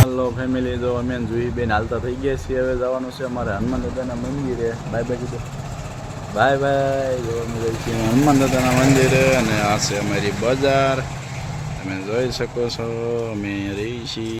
હાલો family જો અમે જોઈ બેન હાલતા થઈ ગયા છીએ. હવે જવાનું છે અમારે હનુમાન દાદાના મંદિરે. બાય બાય કીધું. Bye bye. જો અમે જઈએ હનુમાન દાદાના મંદિરે અને આ છે અમારી બજાર. તમે જોઈ શકો છો, અમે રહી છીએ.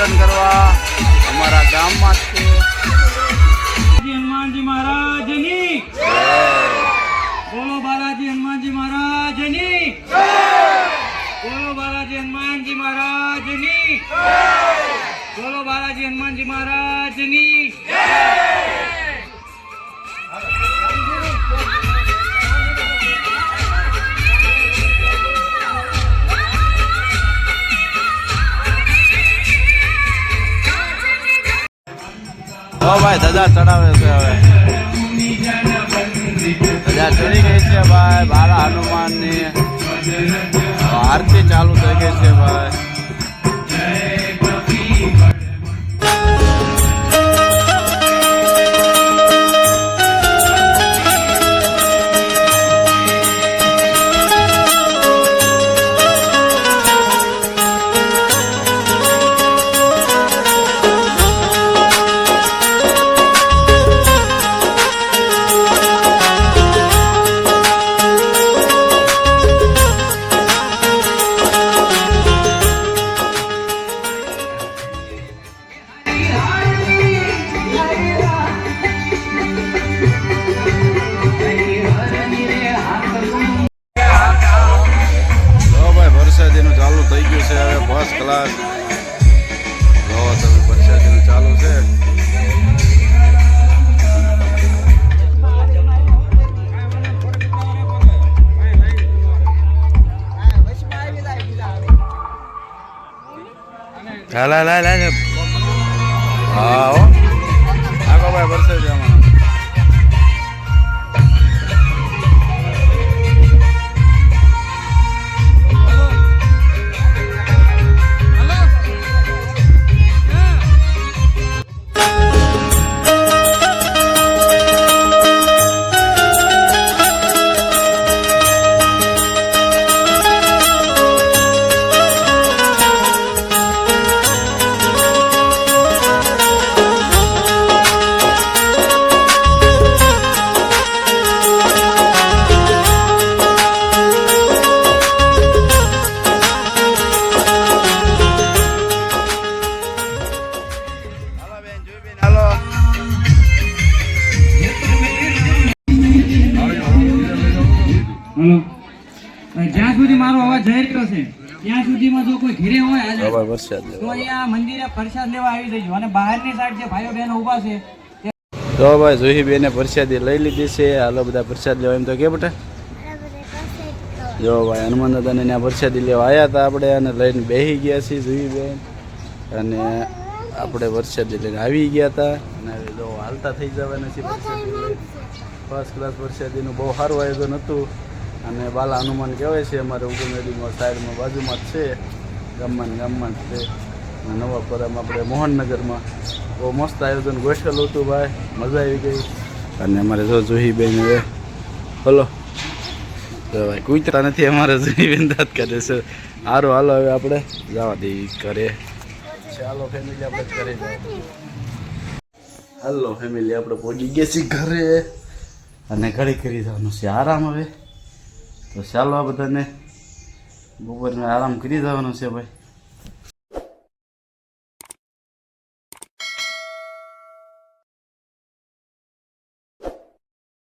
દર્શન કરવા અમારા ગામમાં છે. હનુમાનજી મહારાજની બોલો બાલાજી હનુમાનજી મહારાજની બોલો બાલાજી હનુમાનજી મહારાજની બોલો બાલાજી હનુમાનજી મહારાજની ઓ ભાઈ, ધજા ચડાવે છે હવે. ધજા ચડી ગઈ છે ભાઈ, બાલા હનુમાનની. આરતી ચાલુ થઈ ગઈ છે ભાઈ. હા લા લા લા લા. હા હો આગો ભાઈ વરસાદી આમાં સુધી મારો અવાજ જાહેર રહ્યો ત્યાં સુધીમાં જો કોઈ ઘીરે હોય આજે તો અહીંયા મંદિરે પ્રસાદ લેવા આવી જજો. અને બહારની સાઈડ જે ભાઈઓ બહેનો ઊભા છે તો ભાઈ જોહી બેને પ્રસાદી લઈ લીધી છે. હાલો બધા પ્રસાદ લેવા એમ તો કે બેટા? જો ભાઈ હનુમાન દાદાને ત્યાં પ્રસાદી લેવા આવ્યા હતા આપણે અને લઈને બેસી ગયા છીએ જોહી બેન. અને આપણે પ્રસાદી લઈને આવી ગયા હતા. અને જો હાલતા થઈ જવાના છે ફર્સ્ટ ક્લાસ પ્રસાદીનું બહુ સારું આયોજન હતું. અને બાલા હનુમાન કહેવાય છે અમારે ઉગમેડીમાં સાઈડમાં બાજુમાં જ છે. ગામમાં ગામમાં જ છે નવાપરામાં આપણે મોહનનગરમાં બહુ મસ્ત આયોજન ગોઠવેલું હતું ભાઈ. મજા આવી ગઈ. અને અમારે જો જોહી બેન હવે હલો. ભાઈ કૂતરા નથી અમારે જોહી બેન દાંત કરે છે. સારું હાલો હવે આપણે જવા દઈએ ઘરે. ચાલો ફેમિલી આપણે ઘરે જવા હાલો ફેમિલી આપણે પહોંચી ગયા છીએ ઘરે. અને ઘડી કરી જવાનું છે. આરામ હવે. તો ચાલો આ બધાને બપોરને આરામ કરી જવાનો છે ભાઈ.